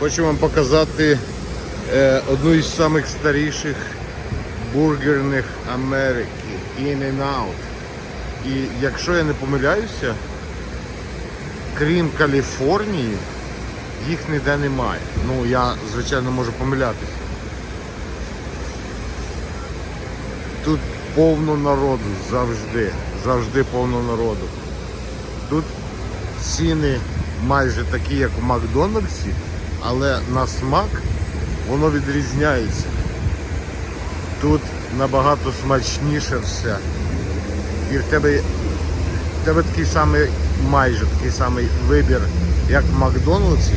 Хочу вам показати е, одну із самих старіших бургерних Америки In-N-Out. І якщо я не помиляюся, крім Каліфорнії, їх ніде немає. Ну, я, звичайно, можу помилятися. Тут повно народу завжди. Завжди повно народу. Тут ціни майже такі, як у Макдональдсі, але на смак воно відрізняється. Тут набагато смачніше все. І в тебе, в тебе такий самий, майже такий самий вибір, як в Макдональдсі,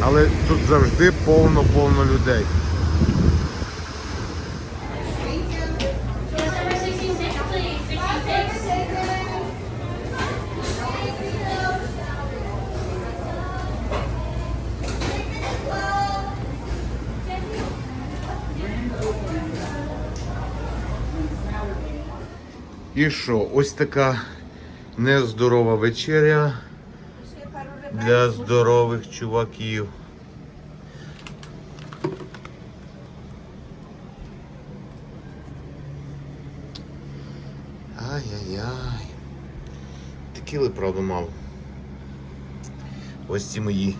але тут завжди повно-повно людей. І що, ось така нездорова вечеря для здорових чуваків. Ай-яй-яй. Текіли, правда, мало. Ось ці мої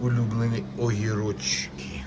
улюблені огірочки.